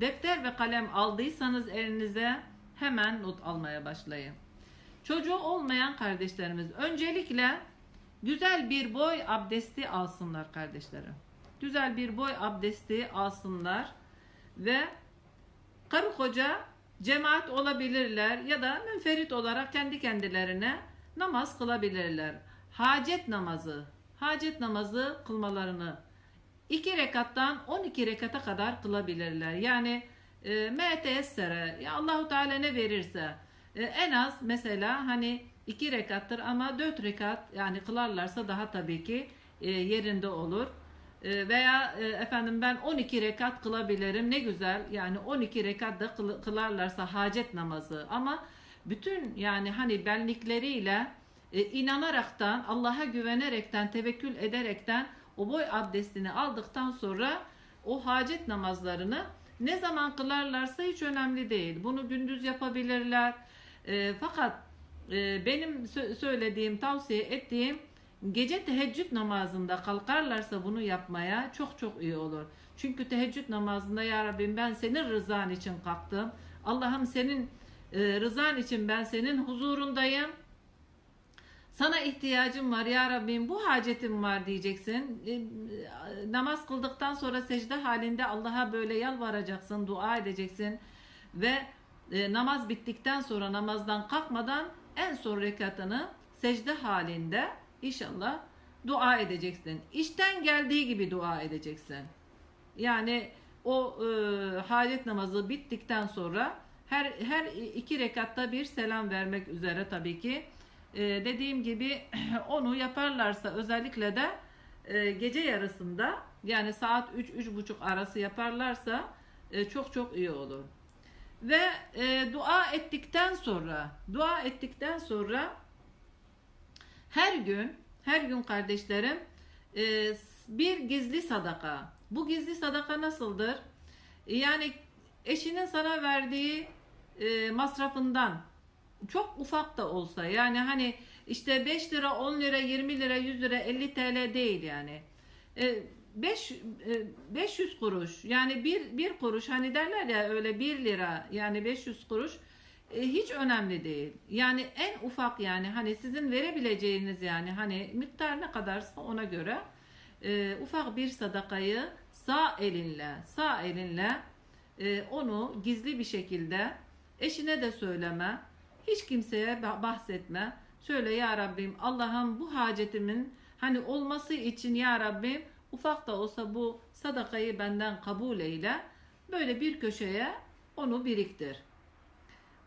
defter ve kalem aldıysanız elinize hemen not almaya başlayın. Çocuğu olmayan kardeşlerimiz öncelikle güzel bir boy abdesti alsınlar kardeşlerim. Güzel bir boy abdesti alsınlar ve karı koca cemaat olabilirler ya da münferit olarak kendi kendilerine namaz kılabilirler. Hacet namazı, hacet namazı kılmalarını 2 rekattan 12 rekata kadar kılabilirler. Yani e, metessere ya Allahu Teala ne verirse e, en az mesela hani 2 rekattır ama 4 rekat yani kılarlarsa daha tabii ki e, yerinde olur. E, veya e, efendim ben 12 rekat kılabilirim ne güzel yani 12 rekat da kıl- kılarlarsa hacet namazı ama bütün yani hani benlikleriyle e, inanaraktan Allah'a güvenerekten tevekkül ederekten o boy abdestini aldıktan sonra o hacet namazlarını ne zaman kılarlarsa hiç önemli değil. Bunu gündüz yapabilirler. E, fakat e, benim sö- söylediğim, tavsiye ettiğim gece teheccüd namazında kalkarlarsa bunu yapmaya çok çok iyi olur. Çünkü teheccüd namazında ya Rabbim ben senin rızan için kalktım. Allah'ım senin e, rızan için ben senin huzurundayım. Sana ihtiyacım var ya Rabbim bu hacetim var diyeceksin. E, namaz kıldıktan sonra secde halinde Allah'a böyle yalvaracaksın, dua edeceksin. Ve e, namaz bittikten sonra namazdan kalkmadan en son rekatını secde halinde inşallah dua edeceksin. İşten geldiği gibi dua edeceksin. Yani o e, hacet namazı bittikten sonra her her iki rekatta bir selam vermek üzere tabii ki e, dediğim gibi onu yaparlarsa özellikle de e, gece yarısında yani saat 3-3.30 arası yaparlarsa e, çok çok iyi olur. Ve e, dua ettikten sonra dua ettikten sonra her gün her gün kardeşlerim e, bir gizli sadaka. Bu gizli sadaka nasıldır? Yani eşinin sana verdiği e, masrafından çok ufak da olsa yani hani işte 5 lira 10 lira 20 lira 100 lira 50 TL değil yani. E, 5 500 kuruş yani bir bir kuruş hani derler ya öyle 1 lira yani 500 kuruş e, hiç önemli değil. Yani en ufak yani hani sizin verebileceğiniz yani hani miktar ne kadarsa ona göre e, ufak bir sadakayı sağ elinle sağ elinle e, onu gizli bir şekilde eşine de söyleme hiç kimseye bah- bahsetme söyle ya Rabbim Allah'ım bu hacetimin hani olması için ya Rabbim ufak da olsa bu sadakayı benden kabul eyle böyle bir köşeye onu biriktir.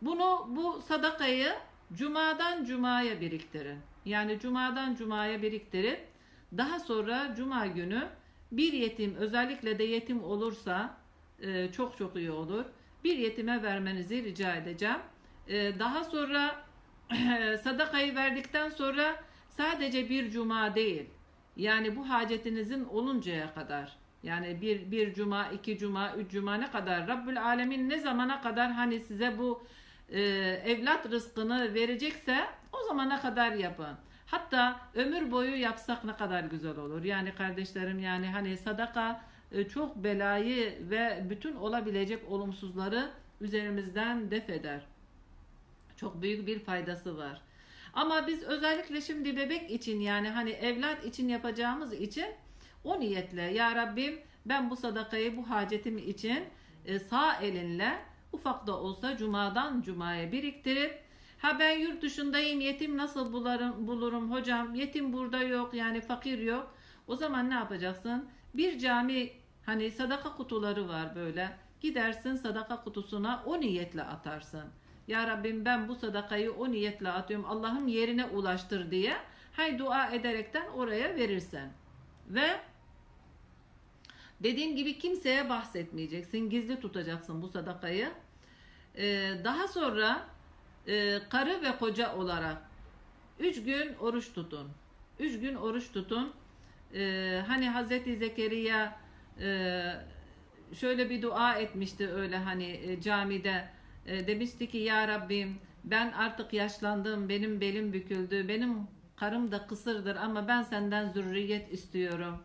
Bunu bu sadakayı cumadan cumaya biriktirin. Yani cumadan cumaya biriktirip daha sonra cuma günü bir yetim özellikle de yetim olursa çok çok iyi olur. Bir yetime vermenizi rica edeceğim. E, daha sonra sadakayı verdikten sonra sadece bir cuma değil. Yani bu hacetinizin oluncaya kadar yani bir, bir cuma, iki cuma, üç cuma ne kadar Rabbül Alemin ne zamana kadar hani size bu e, evlat rızkını verecekse o zamana kadar yapın. Hatta ömür boyu yapsak ne kadar güzel olur. Yani kardeşlerim yani hani sadaka e, çok belayı ve bütün olabilecek olumsuzları üzerimizden def eder. Çok büyük bir faydası var. Ama biz özellikle şimdi bebek için yani hani evlat için yapacağımız için o niyetle ya Rabbim ben bu sadakayı bu hacetim için e, sağ elinle ufak da olsa cumadan cumaya biriktirip ha ben yurt dışındayım yetim nasıl bularım, bulurum hocam? Yetim burada yok yani fakir yok. O zaman ne yapacaksın? Bir cami hani sadaka kutuları var böyle. Gidersin sadaka kutusuna o niyetle atarsın ya Rabbim ben bu sadakayı o niyetle atıyorum. Allah'ım yerine ulaştır diye. Hay dua ederekten oraya verirsen. Ve dediğim gibi kimseye bahsetmeyeceksin. Gizli tutacaksın bu sadakayı. Ee, daha sonra e, karı ve koca olarak üç gün oruç tutun. Üç gün oruç tutun. Ee, hani Hazreti Zekeriya e, şöyle bir dua etmişti öyle hani e, camide demişti ki ya Rabbim ben artık yaşlandım benim belim büküldü benim karım da kısırdır ama ben senden zürriyet istiyorum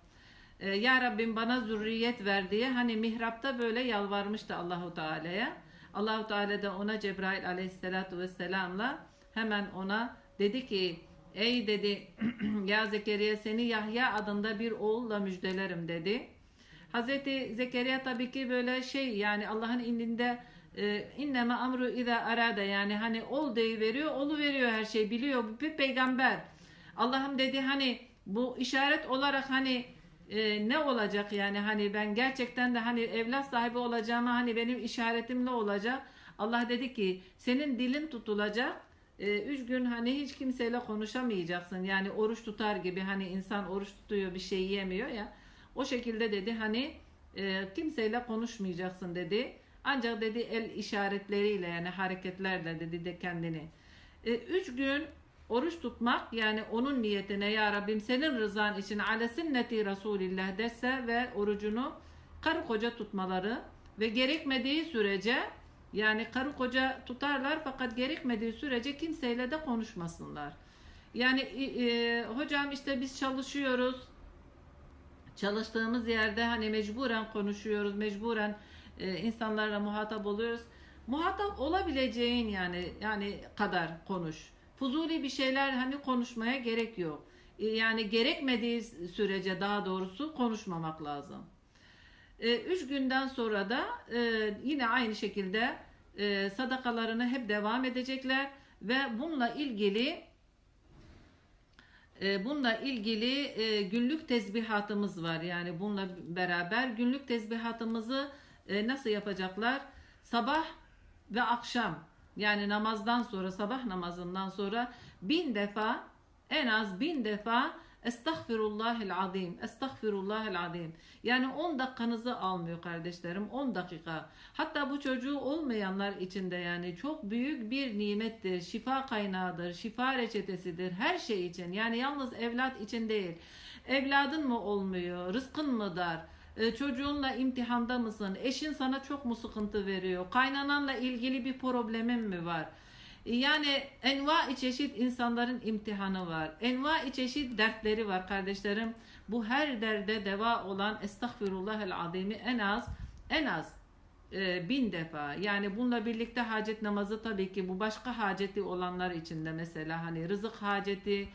e, Ya Rabbim bana zürriyet ver diye hani mihrapta böyle yalvarmıştı Allahu Teala'ya. Allahu Teala da ona Cebrail Aleyhisselatu Vesselam'la hemen ona dedi ki ey dedi ya Zekeriya seni Yahya adında bir oğulla müjdelerim dedi. Hazreti Zekeriya tabii ki böyle şey yani Allah'ın indinde e, inneme amru iza arada yani hani ol deyi veriyor, olu veriyor her şey biliyor. Bu bir peygamber. Allah'ım dedi hani bu işaret olarak hani e, ne olacak yani hani ben gerçekten de hani evlat sahibi olacağıma hani benim işaretim ne olacak? Allah dedi ki senin dilin tutulacak. E, üç gün hani hiç kimseyle konuşamayacaksın. Yani oruç tutar gibi hani insan oruç tutuyor bir şey yiyemiyor ya. O şekilde dedi hani e, kimseyle konuşmayacaksın dedi. Ancak dedi el işaretleriyle yani hareketlerle dedi de kendini. E, üç gün oruç tutmak yani onun niyetine ya Rabbim senin rızan için ale sünneti Resulillah dese ve orucunu karı koca tutmaları ve gerekmediği sürece yani karı koca tutarlar fakat gerekmediği sürece kimseyle de konuşmasınlar. Yani e, hocam işte biz çalışıyoruz. Çalıştığımız yerde hani mecburen konuşuyoruz, mecburen e, insanlarla muhatap oluyoruz. Muhatap olabileceğin yani yani kadar konuş. Fuzuli bir şeyler hani konuşmaya gerek yok. E, yani gerekmediği sürece daha doğrusu konuşmamak lazım. E, üç günden sonra da e, yine aynı şekilde sadakalarını hep devam edecekler ve bununla ilgili e, bununla ilgili günlük tezbihatımız var. Yani bununla beraber günlük tezbihatımızı e, nasıl yapacaklar? Sabah ve akşam yani namazdan sonra sabah namazından sonra bin defa en az bin defa Estağfirullahil azim. Estağfirullahil azim. Yani 10 dakikanızı almıyor kardeşlerim. 10 dakika. Hatta bu çocuğu olmayanlar için de yani çok büyük bir nimettir. Şifa kaynağıdır. Şifa reçetesidir. Her şey için. Yani yalnız evlat için değil. Evladın mı olmuyor? Rızkın mı dar? Ee, çocuğunla imtihanda mısın? Eşin sana çok mu sıkıntı veriyor? Kaynananla ilgili bir problemin mi var? Yani enva çeşit insanların imtihanı var. Enva çeşit dertleri var kardeşlerim. Bu her derde deva olan estağfirullahel azimi en az en az e, bin defa. Yani bununla birlikte hacet namazı tabii ki bu başka haceti olanlar için de mesela hani rızık haceti,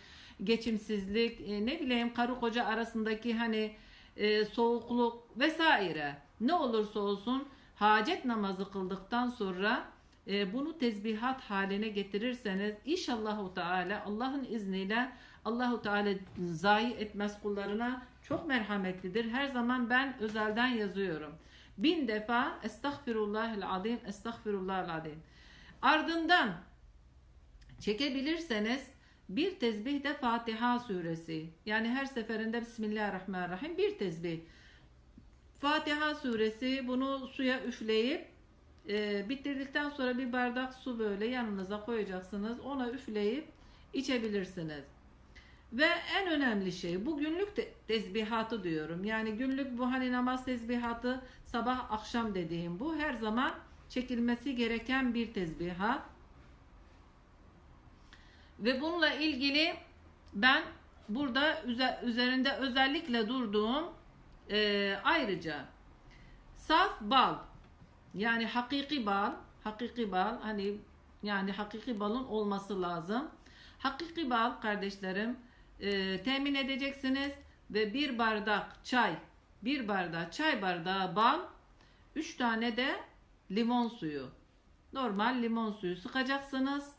geçimsizlik, e, ne bileyim karı koca arasındaki hani e, soğukluk vesaire ne olursa olsun hacet namazı kıldıktan sonra e, bunu tezbihat haline getirirseniz inşallahu Teala Allah'ın izniyle Allahu Teala zayi etmez kullarına çok merhametlidir. Her zaman ben özelden yazıyorum. Bin defa estağfirullahil azim estağfirullahil azim. Ardından çekebilirseniz bir tesbih de Fatiha suresi. Yani her seferinde Bismillahirrahmanirrahim bir tesbih. Fatiha suresi bunu suya üfleyip e, bitirdikten sonra bir bardak su böyle yanınıza koyacaksınız. Ona üfleyip içebilirsiniz. Ve en önemli şey bu günlük te- tesbihatı diyorum. Yani günlük bu hani namaz tesbihatı sabah akşam dediğim bu her zaman çekilmesi gereken bir tesbihat. Ve bununla ilgili ben burada üzerinde özellikle durduğum e, ayrıca saf bal yani hakiki bal hakiki bal hani yani hakiki balın olması lazım. Hakiki bal kardeşlerim e, temin edeceksiniz ve bir bardak çay bir bardak çay bardağı bal üç tane de limon suyu normal limon suyu sıkacaksınız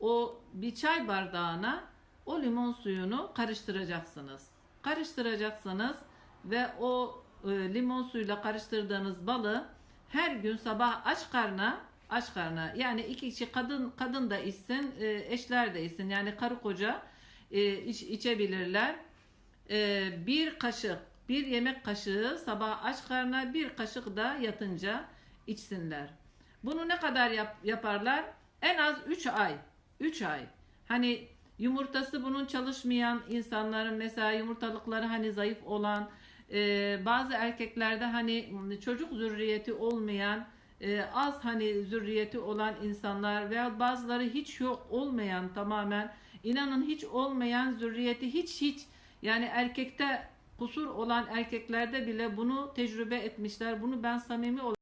o bir çay bardağına o limon suyunu karıştıracaksınız. Karıştıracaksınız ve o e, limon suyuyla karıştırdığınız balı her gün sabah aç karna aç karna yani iki kişi kadın kadın da içsin e, eşler de içsin yani karı koca e, iç, içebilirler. E, bir kaşık bir yemek kaşığı sabah aç karna bir kaşık da yatınca içsinler. Bunu ne kadar yap, yaparlar? En az 3 ay 3 ay. Hani yumurtası bunun çalışmayan insanların mesela yumurtalıkları hani zayıf olan e, bazı erkeklerde hani çocuk zürriyeti olmayan e, az hani zürriyeti olan insanlar veya bazıları hiç yok olmayan tamamen inanın hiç olmayan zürriyeti hiç hiç yani erkekte kusur olan erkeklerde bile bunu tecrübe etmişler. Bunu ben samimi olarak